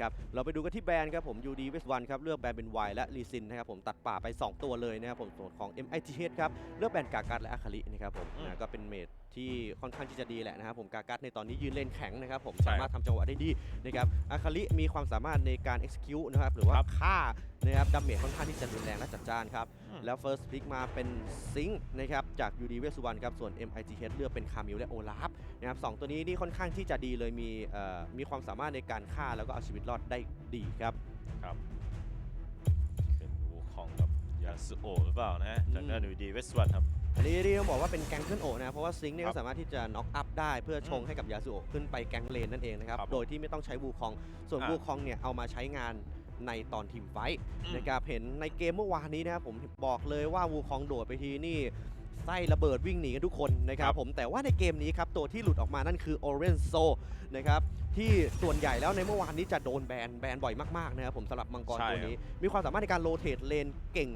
ครับเราไปดูกันที่แบรนด์ครับผม UD West One ครับเลือกแบรนด์เป็นไวและลีซินนะครับผมตัดป่าไป 2 ตัวเลยนะครับผมส่วนของ MITH ครับเลือกแบรนด์กากัดและอาคารินะครับผมอืมนะก็เป็นเมดที่ค่อนข้างที่จะดีแหละนะครับผมกากัดในตอนนี้ยืนเลนแข็งนะครับผมใช่สามารถทำจังหวะได้ดีนะครับอาคาริมีความสามารถในการ execute นะครับหรือว่าครับฆ่านะครับดาเมจค่อนข้างที่จะรุนแรงและจัดจ้านครับอืมแล้ว First Pick มาเป็นซิงค์นะครับจาก UD w e s t 1ครับ ส่วน MITH เลือกเป็นคามิลและโอลาฟนะครับสองตัวนี้นี่ค่อนข้างที่จะดีเลยมีเอ่อมีความสามารถในการฆ่าแล้วก็เอาชีวิตรอดได้ดีครับเป็นวูคองกับยาสุโอะหรือเปล่านะฮะจากด้านดูดีเวสวันครับ อันนี้ที่ต้องบอกว่าเป็นแกงขึ้นโอะนะเพราะว่าซิงค์เนี่ยครัก็บสามารถที่จะน็อกอัพได้เพื่อชงอืมให้กับยาสุโอะขึ้นไปแกงเลนนั่นเองนะครับครับผมโดยที่ไม่ต้องใช้วูคอง ส่วนอ่าวูคองเนี่ยเอามาใช้งานในตอนทีมไฟท์อืม นะครับเห็นในเกมเมื่อวานนี้นะครับผมบอกเลยว่าวูคองโดดไปทีนี่ไส้ระเบิดวิ่งหนีกันทุกคนนะครับผมแต่ว่าในเกมนี้ครับตัวที่หลุดออกมานั่นคือ Orange s o นะครับที่ส่วนใหญ่แล้วในเมื่อวานนี้จะโดนแบนแบนบ่อยมากๆนะครับผมสำหรับมังกรใช่ ตัวนี้ มีความสามารถในการโรเตทเลนเก่ง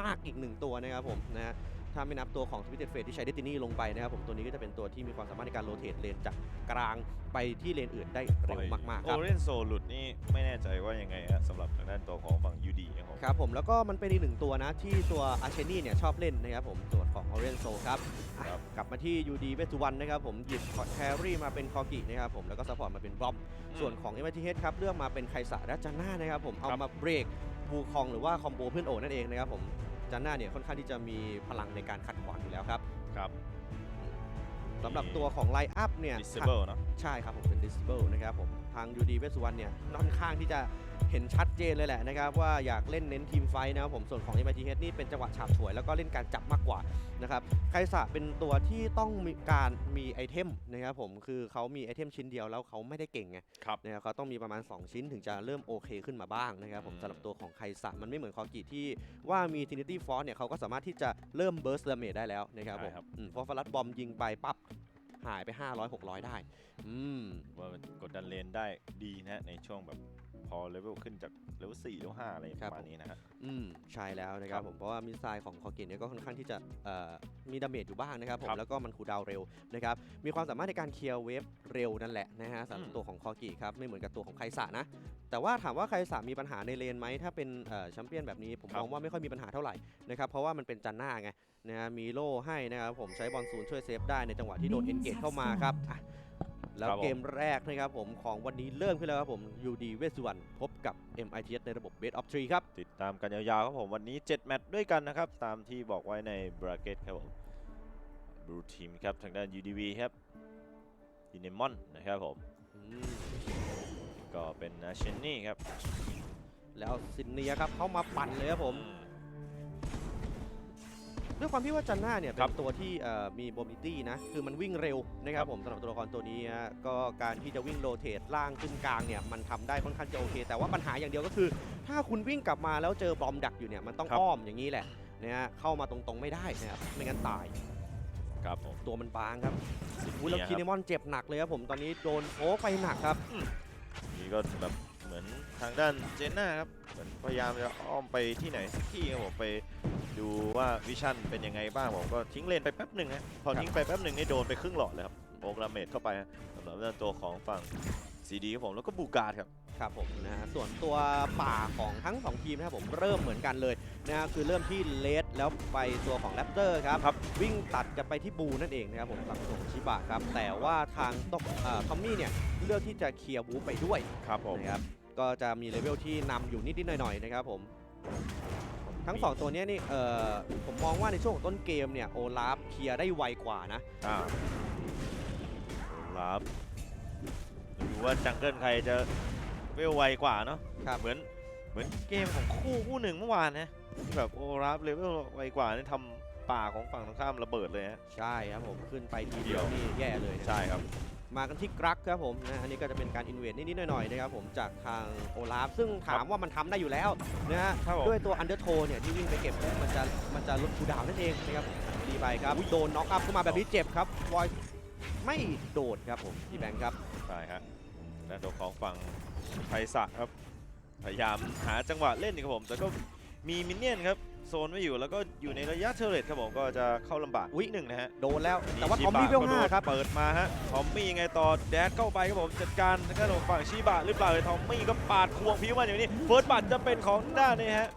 มาก ๆอีกหนึ่งตัวนะครับผมนะฮะ ถ้าไม่นับตัวของสวิตเตอร์เฟที่ใช้เดตินี่ลงไปนะครับผมตัวนี้ก็จะเป็นตัวที่มีความสามารถในการโรเตทเลนจากกลางไปที่เลนอื่นได้เร็วมากๆคโอรับเรนโซหลุดนี่ไม่แน่ใจว่ายังไงฮะสำหรับทางด้านตัวของฝั่งยูดีครับผมครับผมแล้วก็มันเป็นอีกหนึ่งตัวนะที่ตัวอาเชนี่เนี่ยชอบเล่นนะครับผมส่วนของ o r i e n t Soul ครับอะครับกลับมาที่ UD เวสุวรรณนะครับผมหยิบแครี่มาเป็นคอกินะครับผมแล้วก็ซัพพอร์ตมาเป็นบล็อบส่วนของ m i t h ครับเลือกมาเป็นไคสะและจันน่านะครับผมเอาครับมาเบรกบูคองหรือว่าคอมโบเพื่อนโอนั่นเองนะครับผม จันน่าเนี่ยค่อนข้างที่จะมีพลังในการขัดขวางอยู่แล้วครับครับสำหรับตัวของไลน์อัพเนี่ย disable เนอะ ใช่ครับผมเป็น disable นะครับผม ทาง UD เวสุวรรณเนี่ยค่อนข้างที่จะเห็นชัดเจนเลยแหละนะครับว่าอยากเล่นเน้นทีมไฟท์นะครับผมส่วนของ MITH นี่เป็นจังหวะฉาบฉวยแล้วก็เล่นการจับมากกว่านะครับไคสะเป็นตัวที่ต้องมีการมีไอเทมนะครับผมคือเขามีไอเทมชิ้นเดียวแล้วเขาไม่ได้เก่งไงครับนะครับเขาต้องมีประมาณ 2 ชิ้นถึงจะเริ่มโอเคขึ้นมาบ้างนะครับผมอืมสำหรับตัวของไคสะมันไม่เหมือนคอกิที่ว่ามี Trinity Force เนี่ยเขาก็สามารถที่จะเริ่ม burst damage ได้แล้วนะครับผมใช่ครับอืมเพราะฟลัดบอมยิงไปปั๊บ หายไป 500 600 ได้ อืมว่ากดดันเลนได้ดีนะฮะในช่วงแบบ อเลเวลขึ้นจากเลเวล4เลเวล5อะไรประมาณนี้นะฮะ อืมใช่แล้วนะครับครับผมเพราะว่ามิสไซล์ของคอกิเนี่ยก็ค่อนข้างที่จะเอ่อมีดาเมจอยู่บ้างนะครับผมครับแล้วก็มันคูลดาวน์เร็วนะครับมีความสามารถในการเคลียร์เวฟเร็วนั่นแหละนะฮะสำหรับอืม ตัวของคอกิครับไม่เหมือนกับตัวของไคสะนะ แต่ว่าถามว่าไคสะมีปัญหาในเลนไหมถ้าเป็นเอ่อแชมเปี้ยนแบบนี้ผมครับมองว่าไม่ค่อยมีปัญหาเท่าไหร่นะครับเพราะว่ามันเป็นจันหน้าไงนะฮะมีโล่ให้นะครับผมใช้บอลศูนย์ช่วยเซฟได้ในจังหวะที่โดนเอนเกตเข้ามาครับอะ แล้วครับผมเกมแรกนะครับผมของวันนี้เริ่มขึ้นแล้วครับผม UD เวสสุวรรณพบกับ MITS ในระบบ Best of 3ครับ ติดตามกันยาวๆครับผมวันนี้ 7 แมตช์ด้วยกันนะครับ ตามที่บอกไว้ในบราเกตครับผมบลูทีมครับทางด้าน UDV ครับดินมอนนะครับผมอืมก็เป็นนาเชนนี่ครับ แล้วซินเนียครับเข้ามาปั่นเลยครับผมอืม ด้วยความที่ว่าจันน่าเนี่ยเป็ครันบตัวที่เอ่อมีโบมิตี้นะ คือมันวิ่งเร็วนะครับผมสำหรับตัวละครตัวนี้ฮะก็การที่จะวิ่งโรเตทล่างขึ้นกลางเนี่ยมันทำได้ค่อนข้างจะโอเค แต่ว่าปัญหาอย่างเดียวก็คือ ถ้าคุณวิ่งกลับมาแล้วเจอบอมดักอยู่เนี่ยมันต้องครับอ้อมอย่างนี้แหละนะฮะเข้ามาตรงๆไม่ได้นะครับไม่งั้นตายครับผมตัวมันบางครับอุ้ยแล้วเนี่ยคีเนมอนเจ็บหนักเลยครับผมตอนนี้โดนโฟกไปหนักครับนี่ก็แบบเหมือนทางด้านเจนน่าครับเหมือนพยายามจะอ้อมไปที่ไหนสักที่ครับผมไป ดูว่าวิชั่นเป็นยังไงบ้างผมก็ทิ้งเลนไปแป๊บหนึ่งฮะพอทิ้งไปแป๊บหนึ่งนี่โดนไปครึ่งหลอดเลยครับโอกราเมดเข้าไปฮะสำหรับด้านตัวของฝั่งซีดีครับผมแล้วก็บูการ์ดครับครับผมนะฮะส่วนตัวป่าของทั้งสองทีมนะครับผมเริ่มเหมือนกันเลยนะฮะคือเริ่มที่เลสแล้วไปตัวของแรปเตอร์ครับครับ วิ่งตัดกันไปที่บูนั่นเองนะครับผมฝั่งของชิบะครับ แต่ว่าทางตกเอ่อทอมมี่เนี่ยเลือกที่จะเคลียร์บูไปด้วยครับผม นะครับก็จะมีเลเวลที่นำอยู่นิดๆหน่อยๆนะครับผม ทั้งสองตัวเนี้ยนี่เอ่อผมมองว่าในช่วงของต้นเกมเนี่ยโอลาฟเคลียร์ได้ไวกว่านะ อ่ารับดูว่าจังเกิลใครจะเวลไวกว่าเนาะครับ เหมือนเหมือนเกมของคู่คู่หนึ่งเมื่อวานนะที่แบบโอ้รับเลเวลไวกว่านี่ทำป่าของฝั่งตรงข้ามระเบิดเลยฮะ ใช่ครับผมขึ้นไปทีเดียวนี่แย่เลยนะ ใช่ครับ มากันที่กรักครับผมนะอันนี้ก็จะเป็นการอินเวดนิดๆหน่อยๆนะครับผมจากทางโอลาฟซึ่งถามว่ามันทำได้อยู่แล้วนะฮะครับผมด้วยตัวอันเดอร์โทเนี่ยที่วิ่งไปเก็บเนี่ยมันจะมันจะลดคูลดาวน์นั่นเองนะครับดีไปครับโดนน็อกอัพขึ้นมาแบบนี้เจ็บครับวอยไม่โดดครับผมพี่แบงค์ครับ ใช่ฮะและตัวของฝั่งไพศาลครับ พยายามหาจังหวะเล่นนี่ครับผม แต่ก็มีมินเนี่ยนครับ โซนไว้อยู่แล้วก็อยู่ในระยะเทอร์เรตครับผมก็จะเข้าลำบากอุ๊ยนิดหนึ่งนะฮะโดนแล้ว แต่ว่าชิทอมมี่บะเวลห้าครับ เปิดมาฮะทอมมี่ยังไงต่อแดดเข้าไปครับผมจัดการทางด้านของฝั่งชิบะหรือเปล่าเลยทอมมี่ก็ปาดควงพิวมาอย่างนี้เฟิร์สบัตจะเป็นของด้านนี้ฮะ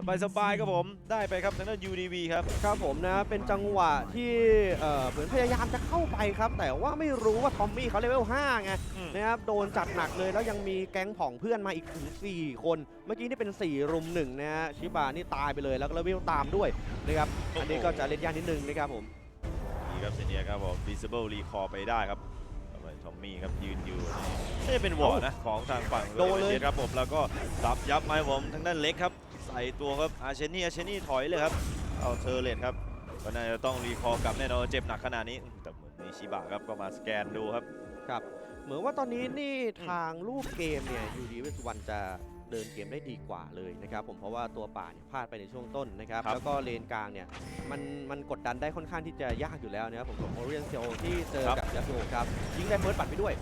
สบายสบายๆครับผมได้ไปครับทางด้าน UDV ครับ ครับผมนะ เป็นจังหวะที่เอ่อเหมือนพยายามจะเข้าไปครับ แต่ว่าไม่รู้ว่าทอมมี่เขาเลเวล5ไงอืม นะครับโดนจัดหนักเลยแล้วยังมีแก๊งผ่องเพื่อนมาอีกถึง 4 คน เมื่อกี้นี่เป็น 4 รุมหนึ่งนะฮะชิบานี่ตายไปเลยแล้วก็เลเวลตามด้วยนะครับอันนี้ก็จะเล่นยากนิดนึงนะครับผมนี่ครับเซเนียครับผม visible recall ไปได้ครับทำไมทอมมี่ครับยืนอยู่นี่น่าจะเป็นวอร์นะของทางฝั่งโดนเลยจครับผมแล้วก็สับยับไม้ผมทางด้านเล็กครับใส่ตัวครับอาเชนี่อาเชนี่ถอยเลยครับเอาเทอร์เลตครับก็น่าจะต้องรีคอร์กลับแน่นอนเจ็บหนักขนาดนี้ แต่เหมือนมีชิบะครับก็มาสแกนดูครับครับ เหมือนว่าตอนนี้นี่ทางรูปเกมเนี่ยยูดีเวสวันจะเดินเกมได้ดีกว่าเลยนะครับผมเพราะว่าตัวป่าเนี่ยพลาดไปในช่วงต้นนะครับครับแล้วก็เลนกลางเนี่ยมันมันกดดันได้ค่อนข้างที่จะยากอยู่แล้วนะครับผมกับโอเรียนเซลที่เจอกับยาสุครับยิงได้เฟิร์สบัตรไปด้วย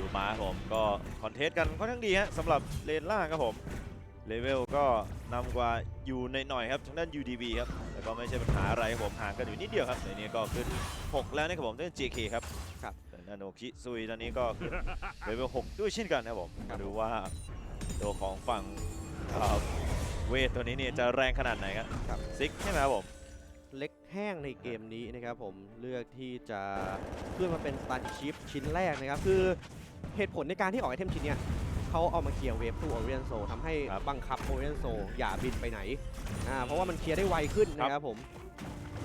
สกิลมาครับผมก็คอนเทสต์กันค่อนข้างดีฮะสำหรับเลนล่างครับผมเลเวลก็นำกว่าอยู่ในหน่อยๆครับทางด้าน UDV ครับแต่ก็ไม่ใช่ปัญหาอะไรครับผมห่างกันอยู่นิดเดียวครับในนี้ก็ขึ้น 6 แล้วนะครับผมด้าน JK ครับครับทางด้านโอคิซุยตอนนี้ก็ขึ้นเลเวล6ด้วยเช่นกันครับผมครับมาดูว่าตัวของฝั่งเอ่อเวทตัวนี้เนี่ยจะแรงขนาดไหนครับครับซิกใช่ไหมครับผมเล็ก แห้งในเกมนี้นะครับผมเลือกที่จะเพื่อนมาเป็นสตาร์ชิปชิ้นแรกนะครับ คือเหตุผลในการที่ออกไอเทมชิ้นเนี้ยเขาเอามาเคลียร์เวฟตู้โอเรียนโซทำให้บังคับโอเรียนโซอย่าบินไปไหนอ่าเพราะว่ามันเคลียร์ได้ไวขึ้นนะครับผม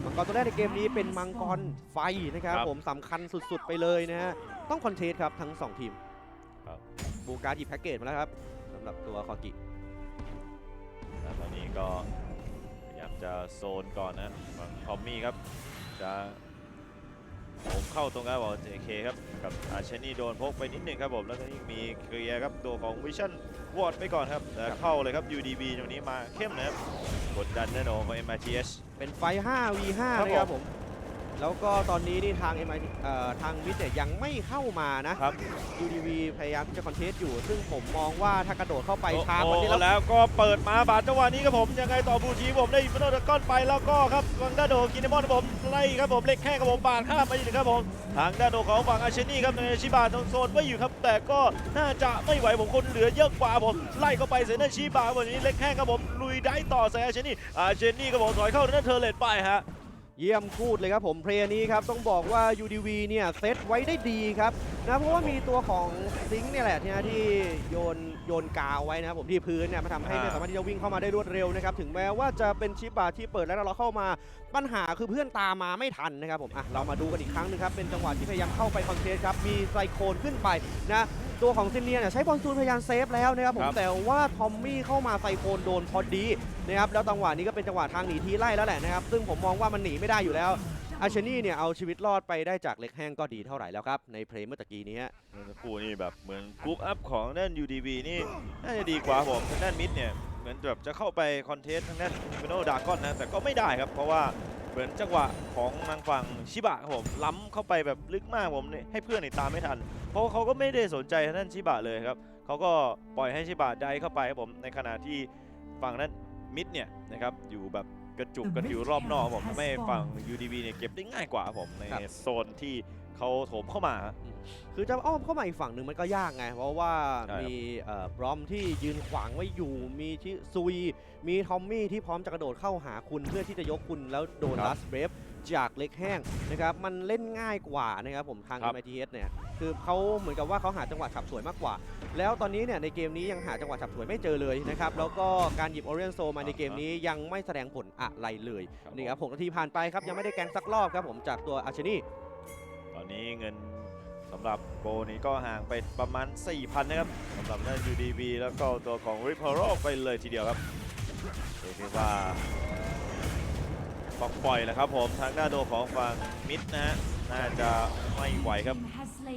มังกรตัวแรกในเกมนี้เป็นมังกรไฟนะครับผมสำคัญสุดๆไปเลยนะฮะต้องคอนเทสครับทั้ง 2 ทีมบูการ์ดหยิบแพ็กเกจมาแล้วครับสำหรับตัวคอกิแล้วตอนนี้ก็พยายาม จะโซนก่อนนะฝั่งทอมมี่ครับ จะผมเข้าตรงนั้นบอก JK ครับกับอาเชนี่โดนพกไปนิดหนึงครับผมแล้วก็นี่มีเคลียร์ครับตัวของวิชั่นวอดไปก่อนครับแล้วเข้าเลยครับ UDB ตรงนี้มาเข้มนะครับกดดันแน่นอนของ MITS เป็นไฟ 5 v 5ครับนะครับผม แล้วก็ตอนนี้นี่ทาง MI เอ่อทางมิสเนี่ยยังไม่เข้ามานะ ครับ UDV พยายามที่จะคอนเทสต์อยู่ ซึ่งผมมองว่าถ้ากระโดดเข้าไปช้าโอ้กว่านี้โหแล้วแล้วก็เปิดมาบาดจังหวะนี้ครับผมยังไงต่อบูชีผมได้อินฟิโนดก้อนไปแล้วก็ครับทางด้านโดกินเนมอนครับผมไล่ครับผมเล็กแค่ครับผมปาดข้ามไปอีกครับผมทางด้านโดของฝั่งอาเชนี่ครับในชิบาตรงโซนไว้อยู่ครับ แต่ก็น่าจะไม่ไหวผมคนเหลือเยอะกว่าผมไล่เข้าไปเซนเนอร์ชิบาวันนี้เล็กแค่ครับผมลุยได้ต่อใส่อาเชนี่อาเชนี่ครับผมถอยเข้าด้านเทอร์เลตไปฮะ เยี่ยมพูดเลยครับผมเพลย์นี้ครับต้องบอกว่า UDV เนี่ยเซตไว้ได้ดีครับนะเพราะว่ามีตัวของซิงค์เนี่ยแหละที่นะที่โยนโยนกาวไว้นะครับผมที่พื้นเนี่ยมาทำให้ไม่อ่าสามารถที่จะวิ่งเข้ามาได้รวดเร็วนะครับถึงแม้ว่าจะเป็นชิปบาที่เปิดแล้วเราเข้ามาปัญหาคือเพื่อนตามมาไม่ทันนะครับผมอะเรามาดูกันอีกครั้งหนึงครับเป็นจังหวะที่พยายามเข้าไปคอนเทสครับมีไซโคนขึ้นไปนะ ตัวของซินเนียเนี่ยใช้บอลซูนพยายามเซฟแล้วนะครับผคมรับ แต่ว่าทอมมี่เข้ามาไซโคนโดนพอดีนะครับแล้วจังหวะนี้ก็เป็นจังหวะทางหนีทีไล่แล้วแหละนะครับซึ่งผมมองว่ามันหนีไม่ได้อยู่แล้วอาชนี่เนี่ยเอาชีวิตรอดไปได้จากเล็กแห้งก็ดีเท่าไหร่แล้วครับในเพลย์เมื่อตะกี้นี้ฮะ เมื่อสักครู่นี่แบบเหมือนกรุ๊ปอัพของด้าน UDB นี่น่าจะดีกว่าผมทางด้านมิดเนี่ย เหมือนแบบจะเข้าไปคอนเทสต์ทางด้านอินฟิโนดากอนนะแต่ก็ไม่ได้ครับ เพราะว่าเหมือนจังหวะของทางฝั่งชิบะครับผมล้ำเข้าไปแบบลึกมากผมเนี่ยให้เพื่อนนี่ตามไม่ทัน เพราะว่าเขาก็ไม่ได้สนใจทางด้านชิบะเลยครับเขาก็ปล่อยให้ชิบะได้เข้าไปครับผมในขณะที่ฝั่งนั้นมิดเนี่ยนะครับอยู่แบบกระจุกกันอยู่รอบนอกครับผมทำให้ฝั่ง UDB เนี่ยเก็บได้ง่ายกว่าครับผมในครับโซนที่ เขาโถมเข้ามา คือจะอ้อมเข้ามาอีกฝั่งหนึ่งมันก็ยากไง เพราะว่าใช่ครับ มีเอ่อบรอมที่ยืนขวางไว้อยู่ มีชิซุย มีทอมมี่ที่พร้อมจะกระโดดเข้าหาคุณเพื่อที่จะยกคุณแล้วโดนครับลัสเบรฟจากเล็กแห้งนะครับ มันเล่นง่ายกว่านะครับผมทาง ครับ MITS เนี่ย คือเขาเหมือนกับว่าเขาหาจังหวะฉับสวยมากกว่า แล้วตอนนี้เนี่ยในเกมนี้ยังหาจังหวะฉับสวยไม่เจอเลยนะครับ แล้วก็การหยิบ Orient Soul มาในเกมนี้ยังไม่แสดงผลอะไรเลยครับนี่ครับหกนาทีผ่านไปครับ ยังไม่ได้แกงสักรอบครับผมจากตัวอาชนี ตอนนี้เงินสำหรับโกนี้ก็ห่างไปประมาณ 4,000 นะครับสำหรับด้าน UDB แล้วก็ตัวของ r i p p e r o ไปเลยทีเดียวครับเรียกได้ว่าปล่อยปล่อยแหละครับผมทางด้านโดของฝั่งมิดนะฮะน่าจะไม่ไหวครับ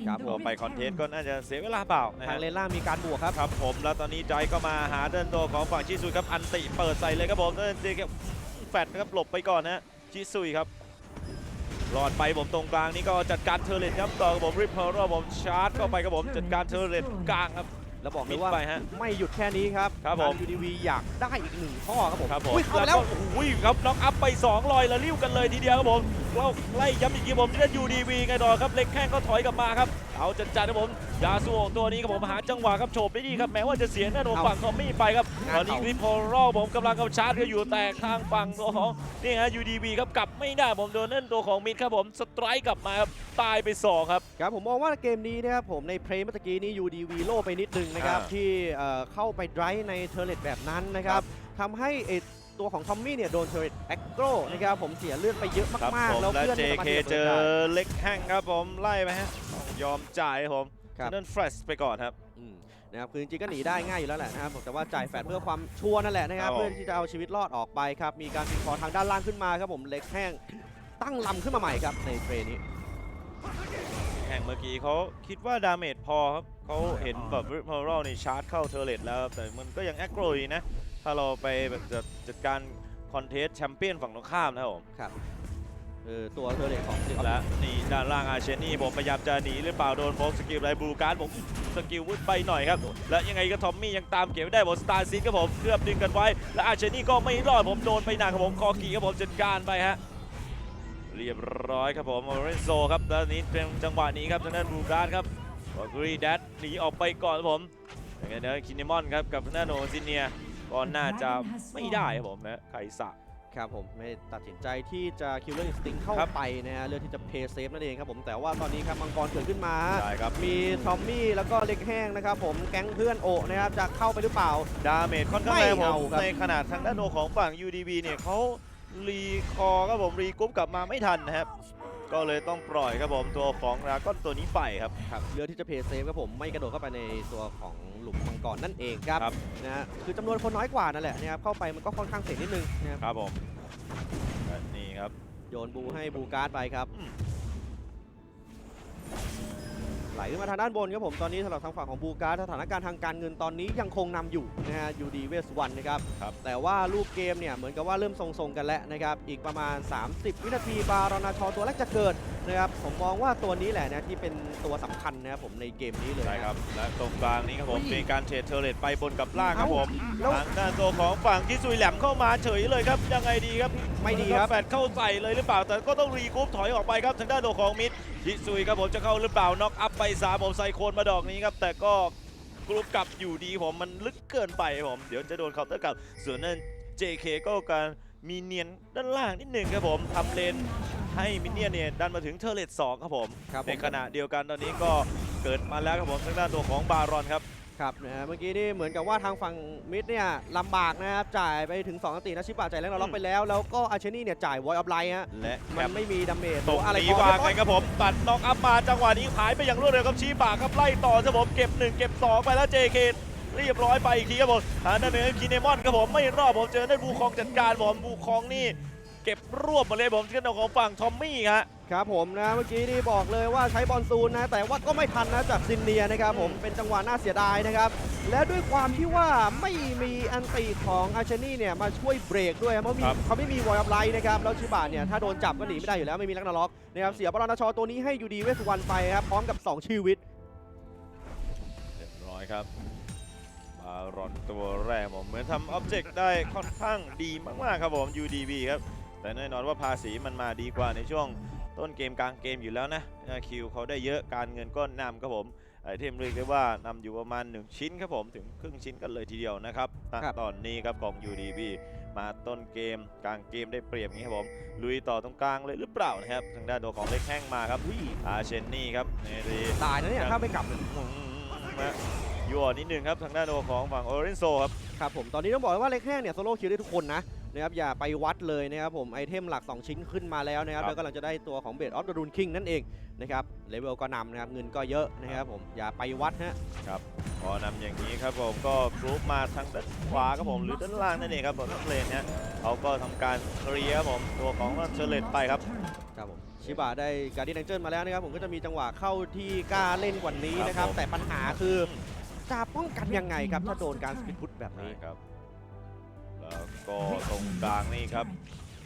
ครับตัวไปคอนเทสต์ก็น่าจะเสียเวลาเปล่านะทาฮะงเลนล่างมีการบวกครับครับผมแล้วตอนนี้ใจก็มาหาด้านตัวของฝั่งชิซุยครับอันติเปิดใส่เลยครับผมด้านเจครับแฟดนะครับหลบไปก่อนนะฮะชิซุยครับ รอดไปผมตรงกลางนี้ก็จัดการเทอร์เลตครับต่อกับผมริปเพอร์ผมชาร์จเข้าไปครับผมจัดการเทอร์เลตกลางครับ แล้วบอกเลมิยดว่าไปฮะไม่หยุดแค่นี้ครับครับผม ยูดีวีอยากได้อีกหนึ่งข้อครับผมครับผมอุ้ยเข้าไปแล้ว ก็อุ้ยครับน็อกอัพไป2ลอยแล้วริ้วกันเลยทีเดียวครับผมเราไล่ย้ำอีกทีผมที่นั่นยูดีวีไงดอครับเล็กแข้งก็ถอยกลับมาครับเอาจัดจัดครับผมยาสูโอะตัวนี้ครับผมหาจังหวะครับโฉบได้ดีครับแม้ว่าจะเสียหน้าโดนฝั่งทอมมี่ไปครับตอนนี้คลิปโพลผมกำลังกับชาร์จกันอยู่แต่ทางฝั่งตัวของนี่ฮะยูดีวีครับกลับไม่ได้ผมโดนนั่นตัวของมิดครับผมสไตร์กลับมาครับตายไปสองครับ ครับผมมองว่าเกมนี้นะครับผมในเพลย์เมื่อกี้นี้ UDV โล่ไปนิดนึงนะครับ อ่าที่เอ่อเข้าไปไดรฟ์ในเทอร์เลตแบบนั้นนะครับทำให้ไอ้ตัวของทอมมี่เนี่ยโดนเทอร์เลตแอคโกรนะครับผมเสียเลือดไปเยอะครับมากผๆ มแล้วและ เพื่อนไม่สามารถ JK ที่จะเจเปิดอได้เล็กแห้งครับผมไล่ไปฮะต้องยอมจ่ายครับผมครับ นั่นเฟรชไปก่อนครับ อืมนะครับคือจริงๆก็หนีได้ง่ายอยู่แล้วแหละนะครับผมแต่ว่าจ่ายแฟดเพื่อความชัวร์นั่นแหละนะครับครับผม เพื่อที่จะเอาชีวิตรอดออกไปครับมีการตีคอทางด้านล่างขึ้นมาครับผมเล็กแห้งตั้งลำขึ้นมาใหม่ครับในเทรนนี้ แข่งเมื่อกี้เขาคิดว่าดาเมจพอครับเขาเห็นแบบริพอรัลนี่ชาร์จเข้าเทอร์เลตแล้วครับแต่มันก็ยังแอคโกรอยู่นะ ถ้าเราไปแบบจะจัดการคอนเทสแชมเปี้ยนฝั่งตรงข้ามนะครับผมเออตัวเทอร์เลตของและนี่ด้านล่างอาเชนี่ผมพยายามจะหนีหรือเปล่าโดนโฟกสกิลไรบลูการ์ดผมสกิลวุดไปหน่อยครับ และยังไงก็ทอมมี่ยังตามเก็บไม่ได้ผมสตาร์ซินครับผมเกือบดึงกันไว้ และอาเชนี่ก็ไม่รอดผมโดนไปหนักครับผมคอกีครับผมจัดการไปฮะ เรียบร้อยครับผมโอเรนโซครับแล้วนี้เป็นจังหวะนี้ครับทางด้านบลูการ์ดครับบกรีแดดหนีออกไปก่อนครับผมอย่างเงี้ยคินิมอนครับกับทางด้านโอซินเนียก็น่าจะไม่ได้ครับผมนะไคสะครับผมไม่ตัดสินใจที่จะคิวเลอร์อินสติ้งเข้าครับไปนะฮะเลือกที่จะเพย์เซฟนั่นเองครับผมแต่ว่าตอนนี้ครับมังกรเกิดขึ้นมาใช่ครับมีทอมมี่แล้วก็เล็กแห้งนะครับผมแก๊งเพื่อนโอะนะครับจะเข้าไปหรือเปล่า ดาเมจค่อนข้างแรงผไม่มเอาครับในขนาดทางด้านโนของฝั่ง UDB เนี่ยเขา รีคอร์ครับผมรีกรุ๊ปกลับมาไม่ทันนะครับ ก็เลยต้องปล่อยครับผมตัวของราก้อนตัวนี้ไปครับ ครับเลือกที่จะเพย์เซฟครับผมไม่กระโดดเข้าไปในตัวของหลุมมังกรนั่นเองครับครับ นะฮะคือจำนวนคนน้อยกว่านั่นแหละนะครับเข้าไปมันก็ค่อนข้างเสี่ยงนิดนึงนะครับครับผมและนี่ครับ โยนบูให้บูการ์ดไปครับอืม ไหลขึ้นมาทางด้านบนครับผมตอนนี้สำหรับทางฝั่งของบูการ์ดสถานการณ์ทางการเงินตอนนี้ยังคงนำอยู่นะฮะยูดีเวสวันนะครับครับ แต่ว่ารูปเกมเนี่ยเหมือนกับว่าเริ่มทรงๆกันแล้วนะครับอีกประมาณ 30 วินาทีบารอนาชอตัวแรกจะเกิดนะครับผมมองว่าตัวนี้แหละนะที่เป็นตัวสำคัญนะครับผมในเกมนี้เลยใช่นะครับและตรงกลางนี้ครับผมอุ้ยมีการเทรดเทอร์เลตไปบนกับล่างครับผมแล้วทางด้านตัวของฝั่งที่ซุยแหลมเข้ามาเฉยเลยครับยังไงดีครับไม่ดีครับแฟดเข้าใส่เลยหรือเปล่าแต่ก็ต้องรีกรุ๊ปถอยออกไปครับทางด้านตัวของมิด ทิซุยครับผมจะเข้าหรือเปล่าน็อกอัพไปสามผมไซโคนมาดอกนี้ครับแต่ก็กรุ๊ปกลับอยู่ดีผมมันลึกเกินไปครับผมเดี๋ยวจะโดนเคาน์เตอร์กลับส่วนนั้น JK ก็การมีเนียนด้านล่างนิดหนึ่งครับผมทำเลนให้มินเนี่ยนเนี่ยดันมาถึงเทอร์เลตสองครับผมครับในผมขณะเดียวกันตอนนี้ก็เกิดมาแล้วครับผมทางด้านตัวของบารอนครับ ครับนะฮะเมื่อกี้นี่เหมือนกับว่าทางฝั่งมิดเนี่ยลำบากนะครับจ่ายไปถึง2อันตินะชิบะจ่ายแรงเราล็อกไปแล้ว แล้วก็อาเชนี่เนี่ยจ่ายวอยออฟไลท์ฮะและแคมันปไม่มีดาเมจตรงอะไรนี้ก่อนวางไงครับผมตัดน็อกอัพมาจังหวะนี้หายไปอย่างรวดเร็วครับชี้ปากครับไล่ต่อครับผมเก็บ 1 เก็บ 2 ไปแล้ว JK เรียบร้อยไปอีกทีครับผมทางด้านเป็นคินเนมอนครับผมไม่รอดผมเจอได้บูคองจัดการผมบูคองนี่เก็บรวบหมาเลยผมที่กันของฝั่งทอมมี่ฮะ ครับผมนะเมื่อกี้นี่บอกเลยว่าใช้บอลซูนนะ แต่ว่าก็ไม่ทันนะจากซินเนียนะครับผมเป็นจังหวะน่าเสียดายนะครับ และด้วยความที่ว่าไม่มีอันตีของอาเชนี่เนี่ยมาช่วยเบรกด้วยเพราะมีครับ เขาไม่มีวอยออฟไลท์นะครับแล้วชิบะเนี่ยถ้าโดนจับก็หนีไม่ได้อยู่แล้วไม่มีลักนาล็อกนะครับเสียบอลนาชอตัวนี้ให้ยูดีเวสวันไปครับพร้อมกับ2ชีวิต เรียบร้อยครับบารอนตัวแรกผมเหมือนทำออบเจกต์ได้ค่อนข้างดีมากๆครับผม UDB ครับ แต่แน่นอนว่าภาษีมันมาดีกว่าในช่วง ต้นเกมกลางเกมอยู่แล้วนะนะคิวเขาได้เยอะการเงินก็นำครับผมไอเทมเรียกได้ว่านำอยู่ประมาณ 1 ชิ้นครับผมถึงครึ่งชิ้นกันเลยทีเดียวนะครับณครับตอนนี้ครับของ UDB มาต้นเกมกลางเกมได้เปรียบอย่างนี้ครับผมลุยต่อตรงกลางเลยหรือเปล่านะครับทางด้านตัวของเล็กแห้งมาครับอาเชนนี่ครับนี่ดีตายนะเนี่ยถ้าไม่กลับอืมมายั่วนิดนึงครับทางด้านตัวของฝั่งโอเรนโซครับครับผมตอนนี้ต้องบอกเลยว่าเล็กแห้งเนี่ยโซโล่คิวได้ทุกคนนะ นะครับอย่าไปวัดเลยนะครับผมไอเทมหลัก 2 ชิ้นขึ้นมาแล้วนะครับ ครับ แล้วกำลังจะได้ตัวของเบดออฟเดอะรูนคิงนั่นเองนะครับเลเวลก็นำนะครับเงินก็เยอะนะครับผมอย่าไปวัดฮะ พอนำอย่างนี้ครับผมก็กรุ๊ปมาทางด้านขวาครับผมหรือด้านล่างนั่นเองครับบนทั้งเลนเนี่ยเขาก็ทำการเคลียร์ครับผมตัวของเชเลตไปครับ ครับผมชิบะได้การดิแองเจิลมาแล้วนะครับผมก็จะมีจังหวะเข้าที่กล้าเล่นกว่านี้นะครับ ครับผม แต่ปัญหาคือจะป้องกันยังไงครับ ถ้าโดนการสปิดพุทแบบนี้นี่ครับ แล้วก็ตรงกลางนี่ครับ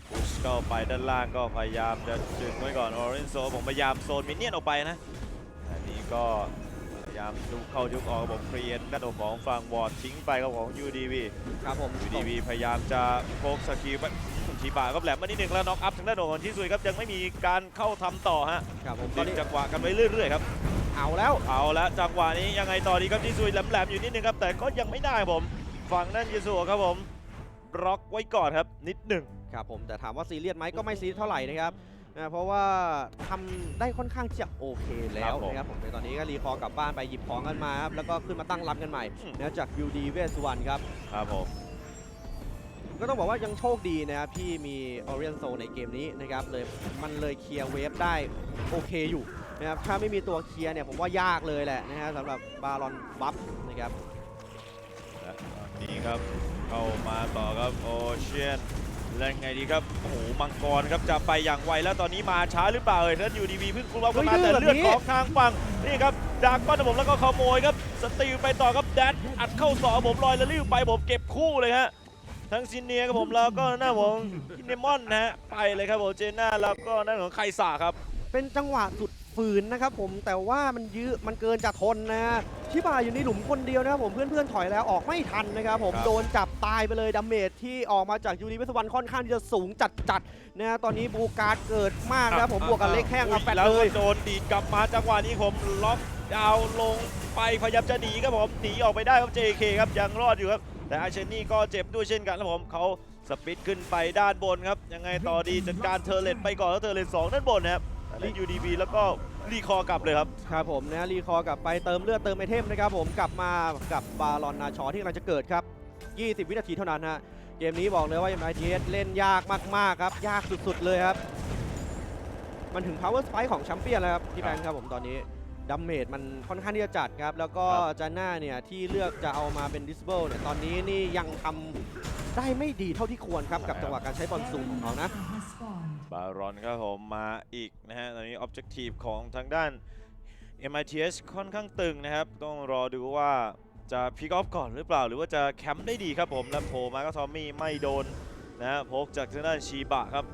พุชเข้าไปด้านล่างก็พยายามจะดึงไว้ก่อนโอเรนโซผมพยายามโซนมินเนี่ยนออกไปนะอันนี้ก็พยายามดูเข้ายุกออกครับผมเคลียร์ด้านของฝั่งวอร์ดทิ้งไปครับของ UDV ครับผม UDV พยายามจะโคกสกิลไปชีบาก็แหลมมานิดนึงแล้วน็อกอัพทางด้านของชิซุยครับยังไม่มีการเข้าทำต่อฮะครับผมตดึอนงนี้จังหวะกันไปเรื่อยๆครับเอาแล้วเอาละจังหวะนี้ยังไงต่อดีครับชิซุยแหลมๆอยู่นิดนึงครับแต่ก็ยังไม่ได้ครับผมฝั่งด้านยิสุครับผม บล็อกไว้ก่อนครับนิดหนึ่งครับผมแต่ถามว่าซีเรียสไหมก็ไม่ซีเรียสเท่าไหร่นะครับนะเพราะว่าทำได้ค่อนข้างจะโอเคแล้วนะครับผมในตอนนี้ก็รีคอร์กลับบ้านไปหยิบของกันมาครับแล้วก็ขึ้นมาตั้งรับกันใหม่นะจาก UD เวสวรรณครับ ครับผม ก็ต้องบอกว่ายังโชคดีนะครับที่มีออเรียนโซในเกมนี้นะครับเลยมันเลยเคลียร์เวฟได้โอเคอยู่นะครับถ้าไม่มีตัวเคลียร์เนี่ยผมว่ายากเลยแหละนะฮะสำหรับบารอนบัฟนะครับและตอนนี้ครับ เข้ามาต่อครับโอเชียนแล้วไงดีครับโอ้โหมังกรครับจะไปอย่างไวแล้วตอนนี้มาช้าหรือเปล่าเอ่ยท่านยูดีวีเพิ่งคุมเอาเข้ามาเฮ้ยดื้อแต่เลือดแบบนี้ ของทางฝั่งนี่ครับดักก้อนผมแล้วก็ขโมยครับสตีลไปต่อครับแดดอัดเข้าสองผมลอยแล้วลิ้วไปผมเก็บคู่เลยฮะทั้งซินเนียครับผมแล้วก็หน้าผมกินเนมอนนะฮะไปเลยครับผมเจน่าแล้วก็หน้าของไคสาครับ เป็นจังหวะสุด ฝืนนะครับผมแต่ว่ามันยื้อมันเกินจะทนนะฮะชิบาอยู่ในหลุมคนเดียวนะครับผมเพื่อนๆถอยแล้วออกไม่ทันนะครับผมครับโดนจับตายไปเลยดาเมจที่ออกมาจากยูนิเวสวรรณค่อนข้างที่จะสูงจัดๆนะฮะตอนนี้บูการ์ดเกิดมากนะครับผมบวกกับเล็กแห้งอุ้กับแฟดแล้วเลยโดนดีดกลับมาจังหวะนี้ผมล็อกดาวน์ลงไปพยายามจะหนีครับผมหนีออกไปได้ครับ JK ครับยังรอดอยู่ครับ แต่อาเชนนี่ก็เจ็บด้วยเช่นกันครับผมเขาสปิดขึ้นไปด้านบนครับยังไงต่อดีจัดการเทอร์เลตไปก่อนแล้วเทอร์เลตสองด้านบนนะครับ เล่น UDB แล้วก็รีคอร์กลับเลยครับ ครับผมนะรีคอร์กลับไปเติมเลือดเติมไอเทมนะครับผมกลับมากับบารอนนาชอที่กำลังจะเกิดครับ 20 วินาทีเท่านั้นฮะเกมนี้บอกเลยว่า MITS เล่นยากมากๆครับ ยากสุดๆเลยครับ มันถึง power spike ของแชมเปี้ยนแล้วครับพี่แบงค์ครับผมตอนนี้ดัมเมจมันค่อนข้างที่จะจัดครับ แล้วก็ครับจาน่าเนี่ย ที่เลือกจะเอามาเป็น disable เนี่ย ตอนนี้นี่ยังทำได้ไม่ดีเท่าที่ควรครับ กับจังหวะการใช้บอลซูมของเขานะ บารอนครับผมมาอีกนะฮะตอนนี้ออบเจกตีฟของทางด้าน MITS ค่อนข้างตึงนะครับ ต้องรอดูว่าจะพิกออฟก่อนหรือเปล่า หรือว่าจะแคมป์ได้ดีครับผม แล้วโผล่มาก็ทอมมี่ไม่โดนนะฮะพกจากทางด้านชีบะครับ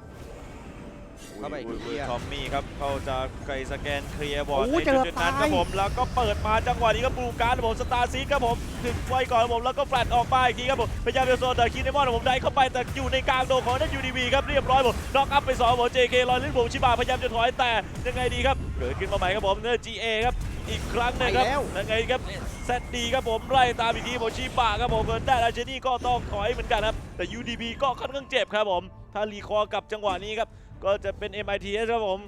เข้าไปอุ้ยเคลีอุ้ยยร์ทอมมี่ครับเข้าจะไกลสแกนเคลียร์บอลโอ้ในเจอจุดๆนั้นครับตายผมแล้วก็เปิดมาจังหวะนี้ก็บลูการ์ดครับผมสตาร์ซีครับผมถึงไว้ก่อนครับผมแล้วก็แฟลตออกมาอีกทีครับผมพยายามจะโซนแต่คีนเนมอนผมได้เข้าไปแต่อยู่ในกลางโดมของนั่นยูดีบีครับเรียบร้อยผมน็อกอัพไปสองผม JK ลอยลิ้นผมชิบาพยายามจะถอยแต่ยังไงดีครับเกิดขึ้นมาใหม่ครับผมเนื้อ GA ครับอีกครั้งหนึงครับไปแล้วยังไงครับเซตดีครับผมไล่ตามอีกทีผมชิบาครับผมเกินได้แล้วเจนี่ก็ต้องถอยเหมือนกันครับแต่ UDB ก็ค่อนข้างเจ็บครับผมถ้ารีคอร์กับจังหวะนี้ครับ ก็จะเป็น MITS ครับผม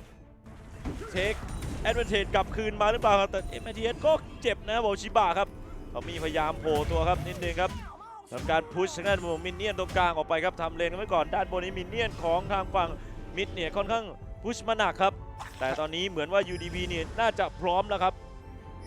เทคแอดเวนเทจกลับคืนมาหรือเปล่าครับแต่ MITS ก็เจ็บนะครับผมชิบะครับเขามีพยายามโผล่ตัวครับนิดนึงครับทำการพุชทางด้านของมินเนี่ยนตรงกลางออกไปครับทำเลนไว้ก่อนด้านบนนี้มินเนี่ยนของทางฝั่งมิดเนี่ยค่อนข้างพุชมาหนักครับแต่ตอนนี้เหมือนว่า UDB เนี่ยน่าจะพร้อมแล้วครับ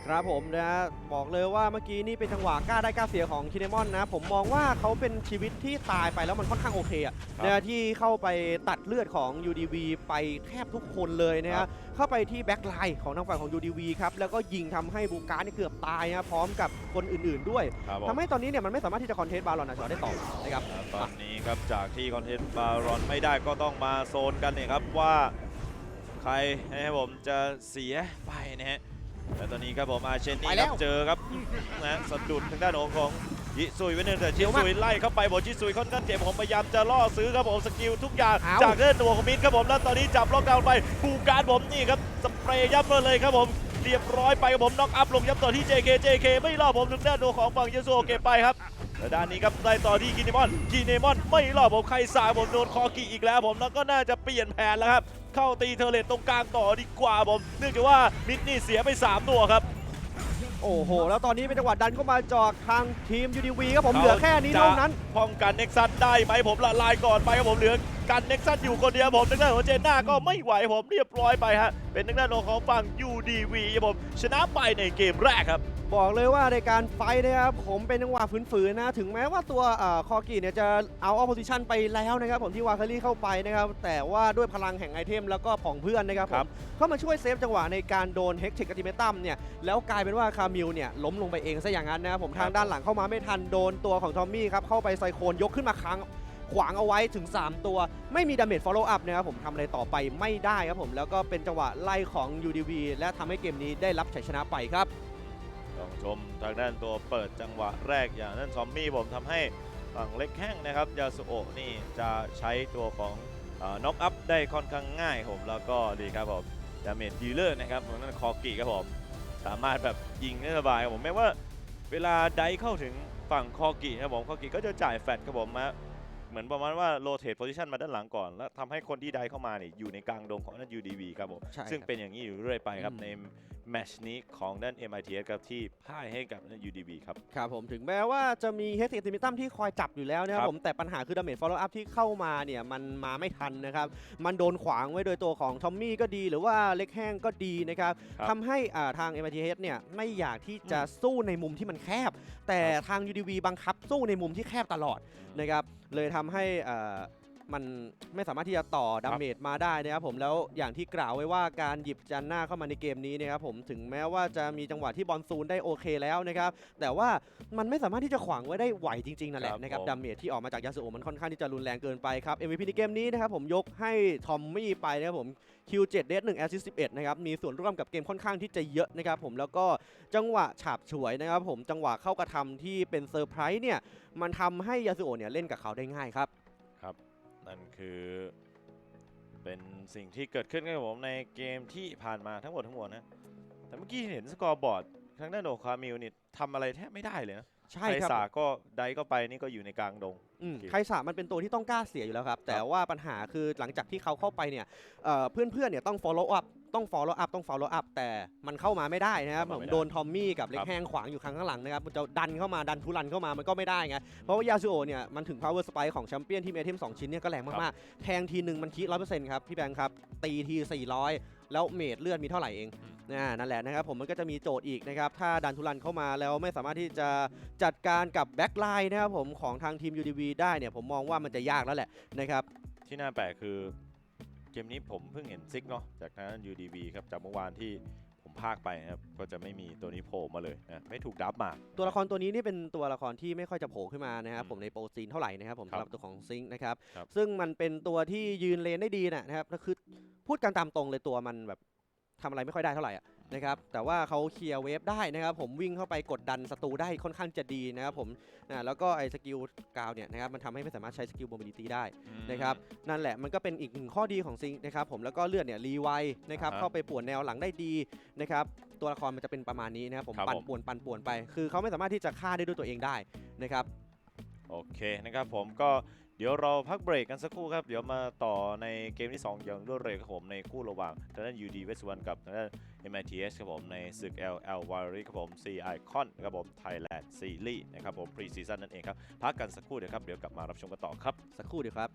ครับผมนะฮะบอกเลยว่าเมื่อกี้นี่เป็นจังหวะกล้าได้กล้าเสียของคินเนมอนนะ ผมมองว่าเขาเป็นชีวิตที่ตายไปแล้วมันค่อนข้างโอเคอะครับนะฮะที่เข้าไปตัดเลือดของ UDV ไปแทบทุกคนเลยนะครัฮะบเข้าไปที่แบ็คไลน์ของทางฝั่งของ UDV ครับ แล้วก็ยิงทำให้บูการ์นี่เกือบตายนะพร้อมกับคนอื่นๆด้วยครับผมทำให้ตอนนี้เนี่ยมันไม่สามารถที่จะคอนเทนต์บาลอนนาชอได้ต่อนะครับตอนนี้ครับจากที่คอนเทนต์บารอนไม่ได้ก็ต้องมาโซนกันเนี่ยครับว่า ใครนะครับผมจะเสียไปนะฮะ แต่ตอนนี้ครับผมอาเชนนี่ไปคแล้รับวเจอครับนะสะดุดทางด้านของของยิซุยไว้หนึ่งแต่เดี๋ชิยวมากซุยไล่เข้าไปบอกชิซุยค่อนข้างเจ็บผมพยายามจะล่อซื้อครับผมสกิลทุกอย่างเอาจากเล่นตัวของมิดครับผมแล้วตอนนี้จับล็อกดาวน์ไปปูการดผมนี่ครับสเปรย์ยับมาเลยครับผมเรียบร้อยไปครับผมน็อกอัพลงยับต่อที่ JK JK ไม่รอดผมทางด้านตัวของฝั่งเยโซเก็บไปครับและด้านนี้ครับได้ต่อที่กินเนมอนกินเนมอนไม่รอดผมใครสายผมโดนคอกิอีกแล้วผมแล้วก็น่าจะเปลี่ยนแผนแล้วครับ เข้าตีเทอร์เลตตรงกลางต่อดีกว่าผมเนื่องจากว่ามิดนี่เสียไป3ตัวครับ โอ้โห แล้วตอนนี้เป็นจังหวะดันเข้ามาจอกทางทีม UDV ครับผมเหลือแค่นี้เท่านั้นป้องกันเน็กซัสได้ไหมผมละลายก่อนไปครับผมเหลือกันเน็กซัสอยู่คนเดียวผมทางด้านของเจนน่าก็ไม่ไหวผมเรียบร้อยไปฮะเป็นทางด้านของฝั่ง UDV ครับผมชนะไปในเกมแรกครับบอกเลยว่าในการไฟท์นะครับผมเป็นจังหวะฝืนๆนะ ถึงแม้ว่าตัวคอกีเนี่ยจะเอาออ p โ s ซิชันไปแล้วนะครับผมที่วาคารี่เข้าไปนะครับ แต่ว่าด้วยพลังแห่งไอเทมแล้วก็ผองเพื่อนนะครับผครัมบเข้ามาช่วยเซฟจังหวะในการโดนเฮกเทคอัติเมตัมเนี่ย แล้วกลายเป็นว่าคามิลเนี่ยล้มลงไปเองซะอย่างนั้นนะครับผมครับทางด้านหลังเข้ามาไม่ทันโดนตัวของทอมมี่ครับเข้าไปไซโคนยกขึ้นมาค้าง ขวางเอาไว้ถึง 3 ตัว ไม่มีดาเมจ follow up นะครับผมทำอะไรต่อไปไม่ได้ครับผม แล้วก็เป็นจังหวะไล่ของ UDV และทำให้เกมนี้ได้รับชัยชนะไปครับ ต้องชมทางด้านตัวเปิดจังหวะแรกอย่างนั้นซอมมี่ผมทำให้ฝั่งเล็กแข้งนะครับยาสุโอะนี่จะใช้ตัวของน็อกอัพได้ค่อนข้างง่ายผมแล้วก็ดีครับผมดาเมจดีลเลอร์นะครับของนั้นคอกิครับผมสามารถแบบยิงได้สบายครับผมแม้ว่าเวลาไดเข้าถึงฝั่งคอกิครับผมคอกิก็จะจ่ายแฟลตครับผมมา เหมือนประมาณว่าโรเตทโพซิชันมาด้านหลังก่อน แล้วทำให้คนที่ไดเข้ามาเนี่ยอยู่ในกลางดงของนั่น UDV ครับผม ใช่ซึ่งครับเป็นอย่างนี้อยู่เรื่อยไปครับ อืม ในแมตชนี้ของด้าน MITS ครับที่พ่ายให้กับด้าน UDV ครับ ครับผมถึงแม้ว่าจะมีเฮสติมิตัมที่คอยจับอยู่แล้วนะคครัรับบผมแต่ปัญหาคือดาเมจฟอลโล่อัพที่เข้ามาเนี่ยมันมาไม่ทันนะครับ มันโดนขวางไว้โดยตัวของทอมมี่ก็ดีหรือว่าเล็กแห้งก็ดีนะครับครับทำให้อ่าทาง m อ t h เนี่ยไม่อยากที่จะสู้ในมุมที่มันแคบ แต่ครับทาง UDV บังคับสู้ในมุมที่แคบตลอดนะครับ เลยทำให้อ่า มันไม่สามารถที่จะต่อดาเมจมาได้นะครับผมแล้วอย่างที่กล่าวไว้ว่าการหยิบจันหน้าเข้ามาในเกมนี้นะครับผมถึงแม้ว่าจะมีจังหวะที่บอลซูนได้โอเคแล้วนะครับแต่ว่ามันไม่สามารถที่จะขวางไว้ได้ไหวจริงๆนั่นแหคละรับนะครับผมดาเมจที่ออกมาจากยาสุโอะมันค่อนข้างที่จะรุนแรงเกินไปครับ MVP ในเกมนี้นะครับผมยกให้ทอมมี่ไปนะครับผม Q7 เด1 Assist 11นะครับมีส่วนร่วมกับเกมค่อนข้างที่จะเยอะนะครับผมแล้วก็จังหวะฉาบฉวยนะครับผมจังหวะเข้ากระทำที่เป็นเซอร์ไพรส์เนี่ยมันทำให้ยาสุโอะเนี่ยเล่นกับเขาได้ง่ายครับครับ นั่นคือเป็นสิ่งที่เกิดขึ้นกับผมในเกมที่ผ่านมาทั้งหมดทั้งมวลนะ แต่เมื่อกี้เห็นสกอร์บอร์ดทางด้านโอคามิลนี่ทำอะไรแทบไม่ได้เลยนะใช่ไคครับ สาก็ไดก็ไปนี่ก็อยู่ในกลางดง อืมโอเคไคสามันเป็นตัวที่ต้องกล้าเสียอยู่แล้วครับ แต่ว่าปัญหาคือหลังจากที่เขาเข้าไปเนี่ยเอ่อเพื่อนๆเนี่ยต้อง follow up ต้อง follow up ต้อง follow up แต่มันเข้ามาไม่ได้นะครับเข้าผมมาไม่ได้โดนทอมมี่กับเล็คกรับแห้งขวางอยู่ข้างหลังนะครับมันจะดันเข้ามาดันทุรันเข้ามามันก็ไม่ได้ไงเพราะว่ายาซูโอะเนี่ยมันถึง power spike ของแชมเปี้ยนที่มีไอเทม2ชิ้นเนี่ยก็แรงมากๆแทงทีหนึ่งมันคิดร้อยเปอร์เซ็นต์ครับพี่แบงค์ครับตีที400 แล้วเมดเลือดมีเท่าไหร่เองนะนั่นแหละนะครับผมมันก็จะมีโจทย์อีกนะครับถ้าดันทุรันเข้ามาแล้วไม่สามารถที่จะจัดการกับแบ็กไลน์นะครับผมของทางทีม UDV ได้เนี่ยผมมองว่ามันจะยากแล้วแหละนะครับ ที่น่าแปลกคือ เกมนี้ผมเพิ่งเห็นซิกเนาะจากทางด้าน UDV ครับจากเมื่อวานที่ผมพากไปนะครับก็จะไม่มีตัวนี้โผล่มาเลยนะไม่ถูกดับมา ตัวละครตัวนี้นี่เป็นตัวละครที่ไม่ค่อยจะโผล่ขึ้นมานะครับอืมผมในโปรซีนเท่าไหร่นะครับผมครับสำหรับตัวของซิงค์นะครับครับซึ่งมันเป็นตัวที่ยืนเลนได้ดีนะนะครับก็คือพูดกันตามตรงเลยตัวมันแบบทำอะไรไม่ค่อยได้เท่าไหร่อะ นะครับแต่ว่าเขาเคลียร์เวฟได้นะครับผมวิ่งเข้าไปกดดันศัตรูได้ค่อนข้างจะดีนะครับผมอ่าแล้วก็ไอ้สกิลกาวเนี่ยนะครับมันทำให้ไม่สามารถใช้สกิลโมบิลิตี้ได้นะครับนั่นแหละมันก็เป็นอีกหนึ่งข้อดีของซิงค์นะครับผมแล้วก็เลือดเนี่ยรีไวนะครับอ่าฮะเข้าไปป่วนแนวหลังได้ดีนะครับตัวละครมันจะเป็นประมาณนี้นะครับผมครับปั่นผม ป่วนปั่นป่วนไป คือเขาไม่สามารถที่จะฆ่าได้ด้วยตัวเองได้นะครับโอเคนะครับผมก็เดี๋ยวเราพักเบรกกันสักครู่ครับ เดี๋ยวมาต่อในเกมที่ 2 อย่างรวดเร็วครับผมในคู่ระหว่างทางด้าน UD เวสวันกับทางด้าน MITS ครับผมในศึก LL w a r r y ครับผม C Icon ครับผม Thailand Series นะครับผม Pre Season นั่นเองครับ พักกันสักครู่เดี๋ยวครับ เดี๋ยวกลับมารับชมกันต่อครับ สักครู่เดี๋ยวครับ